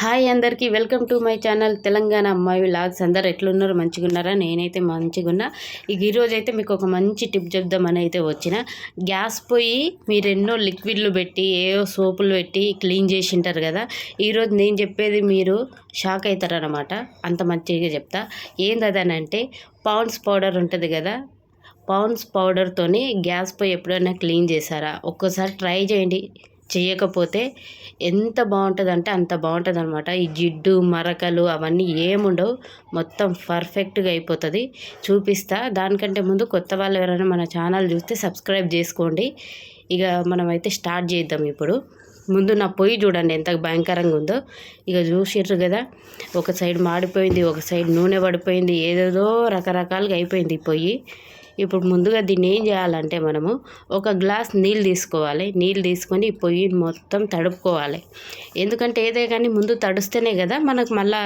Hi అందరికీ welcome to my channel Telangana అమ్మాయి vlogs అందరు ఎట్లున్నారు? మంచిగా ఉన్నారా నేనైతే మంచిగా ఉన్నా ఇక ఈరోజు అయితే మీకు ఒక మంచి టిప్ చెప్దామని అయితే వచ్చిన. గ్యాస్ పొయ్యి మీరు ఎన్నో లిక్విడ్లు పెట్టి ఏవో సోపులు పెట్టి క్లీన్ చేసి ఉంటారు కదా? ఈరోజు నేను చెప్పేది మీరు షాక్ అవుతారనమాట అంత మంచిగా చెప్తా. ఏందదనంటే పౌండ్స్ పౌడర్ ఉంటుంది కదా? పౌండ్స్ పౌడర్తోని గ్యాస్ పొయ్యి ఎప్పుడైనా క్లీన్ చేశారా? ఒక్కసారి ట్రై చేయండి. చేయకపోతే ఎంత బాగుంటుంది అంటే అంత బాగుంటుంది అనమాట ఈ జిడ్డు మరకలు అవన్నీ ఏముండవు. మొత్తం పర్ఫెక్ట్గా అయిపోతుంది. చూపిస్తా. దానికంటే ముందు కొత్త వాళ్ళు ఎవరైనా మన ఛానల్ చూస్తే సబ్స్క్రైబ్ చేసుకోండి. ఇక మనమైతే స్టార్ట్ చేద్దాం ఇప్పుడు. ముందు నా పొయ్యి చూడండి ఎంత భయంకరంగా ఉందో. ఇక చూసిర్రు కదా ఒక సైడ్ మాడిపోయింది ఒక సైడ్ నూనె పడిపోయింది ఏదేదో రకరకాలుగా అయిపోయింది ఈ పొయ్యి. ఇప్పుడు ముందుగా దీన్ని ఏం చేయాలంటే మనము ఒక గ్లాస్ నీళ్ళు తీసుకోవాలి. నీళ్ళు తీసుకొని పొయ్యి మొత్తం తడుపుకోవాలి. ఎందుకంటే ఏదే కానీ ముందు తడుస్తేనే కదా మనకు మళ్ళా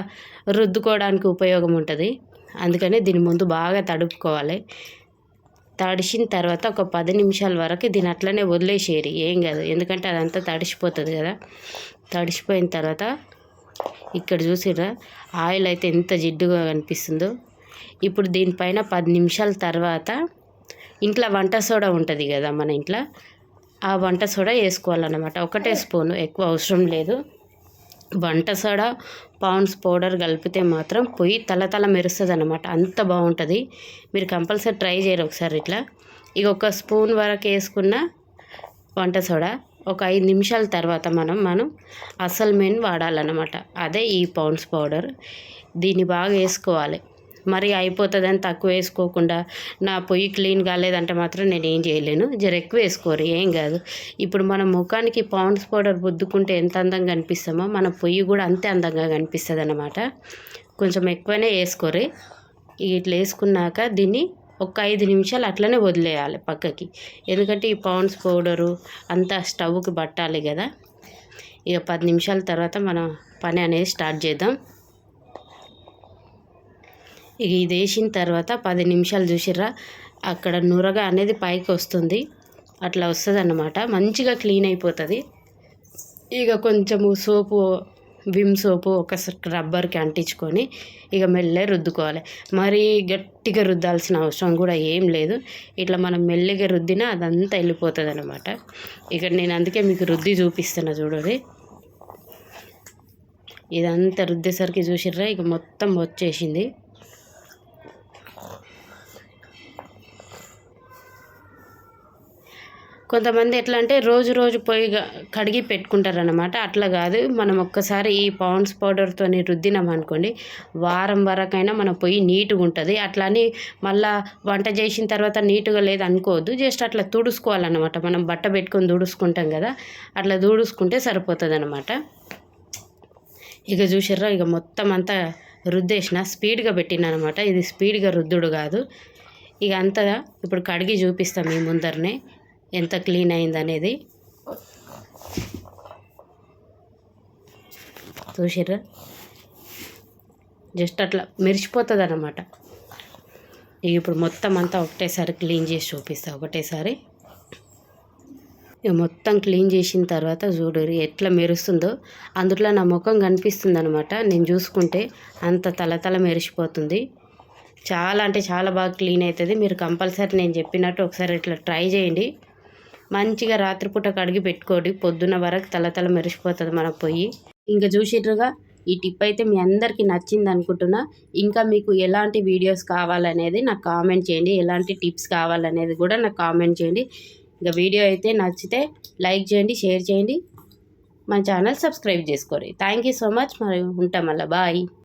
రుద్దుకోవడానికి ఉపయోగం ఉంటుంది. అందుకని దీని ముందు బాగా తడుపుకోవాలి. తడిసిన తర్వాత ఒక పది నిమిషాల వరకు దీని అట్లనే వదిలేసేయరు. ఏం కాదు. ఎందుకంటే అదంతా తడిసిపోతుంది కదా. తడిసిపోయిన తర్వాత ఇక్కడ చూసిరా ఆయిల్ అయితే ఎంత జిడ్డుగా కనిపిస్తుందో. ఇప్పుడు దీనిపైన పది నిమిషాల తర్వాత ఇంట్లో వంట సోడా ఉంటుంది కదా మన ఇంట్లో ఆ వంట సోడా వేసుకోవాలన్నమాట. ఒకటే స్పూను ఎక్కువ అవసరం లేదు. వంట సోడా పౌండ్స్ పౌడర్ కలిపితే మాత్రం పొయ్యి తల తల మెరుస్తుంది అనమాట అంత బాగుంటుంది. మీరు కంపల్సరీ ట్రై చేయరు ఒకసారి ఇట్లా. ఇక ఒక స్పూన్ వరకు వేసుకున్న వంట సోడా ఒక ఐదు నిమిషాల తర్వాత మనం మనం అసలు మెయిన్ వాడాలన్నమాట. అదే ఈ పౌండ్స్ పౌడర్. దీన్ని బాగా వేసుకోవాలి. మరి అయిపోతుందని తక్కువ వేసుకోకుండా నా పొయ్యి క్లీన్ కాలేదంటే మాత్రం నేను ఏం చేయలేను. జర ఎక్కువ వేసుకోరు. ఏం కాదు. ఇప్పుడు మన ముఖానికి పౌండ్స్ పౌడర్ బుద్దుకుంటే ఎంత అందంగా కనిపిస్తామో మన పొయ్యి కూడా అంతే అందంగా కనిపిస్తుంది అన్నమాట కొంచెం ఎక్కువనే వేసుకోరు. ఇట్లా వేసుకున్నాక దీన్ని ఒక ఐదు నిమిషాలు అట్లనే వదిలేయాలి పక్కకి. ఎందుకంటే ఈ పౌండ్స్ పౌడరు అంతా స్టవ్కి పట్టాలి కదా. ఇక పది నిమిషాల తర్వాత మనం పని అనేది స్టార్ట్ చేద్దాం. ఇక ఇది వేసిన తర్వాత పది నిమిషాలు చూసిర్రా అక్కడ నురగ అనేది పైకి వస్తుంది. అట్లా వస్తుంది అన్నమాట మంచిగా క్లీన్ అయిపోతుంది. ఇక కొంచెము సోపు విమ్ సోపు ఒక రబ్బర్కి అంటించుకొని ఇక మెల్లగా రుద్దుకోవాలి. మరీ గట్టిగా రుద్దాల్సిన అవసరం కూడా ఏం లేదు. ఇట్లా మనం మెల్లగా రుద్దినా అదంతా వెళ్ళిపోతుంది అనమాట ఇక నేను అందుకే మీకు రుద్ది చూపిస్తున్నా చూడండి ఇదంతా రుద్దేసరికి చూసిర్రా ఇక మొత్తం వచ్చేసింది. కొంతమంది ఎట్లా అంటే రోజు రోజు పోయి కడిగి పెట్టుకుంటారనమాట అట్లా కాదు. మనం ఒక్కసారి ఈ పౌండ్స్ పౌడర్తో రుద్దినాం అనుకోండి వారం వరకైనా మన పొయ్యి నీట్గా ఉంటుంది. అట్లా అని మళ్ళా వంట చేసిన తర్వాత నీట్గా లేదు అనుకోవద్దు జస్ట్ అట్లా తుడుచుకోవాలన్నమాట. మనం బట్ట పెట్టుకొని తుడుచుకుంటాం కదా అట్లా తుడుచుకుంటే సరిపోతుంది అనమాట ఇక చూసారా ఇక మొత్తం అంతా రుద్దేసిన స్పీడ్గా పెట్టిన అనమాట ఇది స్పీడ్గా రుద్దుడు కాదు. ఇక అంతా ఇప్పుడు కడిగి చూపిస్తాం మీ ముందరనే. ఎంత క్లీన్ అయింది అనేది చూసిర్రా? జస్ట్ అట్లా మెరిసిపోతుంది అన్నమాట ఇప్పుడు మొత్తం అంతా ఒకటేసారి క్లీన్ చేసి చూపిస్తా. ఒకటేసారి ఇక మొత్తం క్లీన్ చేసిన తర్వాత చూడు ఎట్లా మెరుస్తుందో. అందులో నా ముఖం కనిపిస్తుంది అనమాట నేను చూసుకుంటే అంత తలతల మెరిసిపోతుంది. చాలా అంటే చాలా బాగా క్లీన్ అవుతుంది మీరు కంపల్సరీ నేను చెప్పినట్టు ఒకసారి ఇట్లా ట్రై చేయండి. మంచిగా రాత్రిపూట కడిగి పెట్టుకోండి. పొద్దున్న వరకు తల తల మెరిసిపోతుంది మన పొయ్యి. ఇంకా చూసిర్రుగా ఈ టిప్ అయితే మీ అందరికీ నచ్చింది అనుకుంటున్నా. ఇంకా మీకు ఎలాంటి వీడియోస్ కావాలనేది నాకు కామెంట్ చేయండి. ఎలాంటి టిప్స్ కావాలనేది కూడా నాకు కామెంట్ చేయండి. ఇంకా వీడియో అయితే నచ్చితే లైక్ చేయండి షేర్ చేయండి. మన ఛానల్ సబ్స్క్రైబ్ చేసుకోండి. Thank you so much. మరి ఉంటాం మళ్ళీ. బాయ్.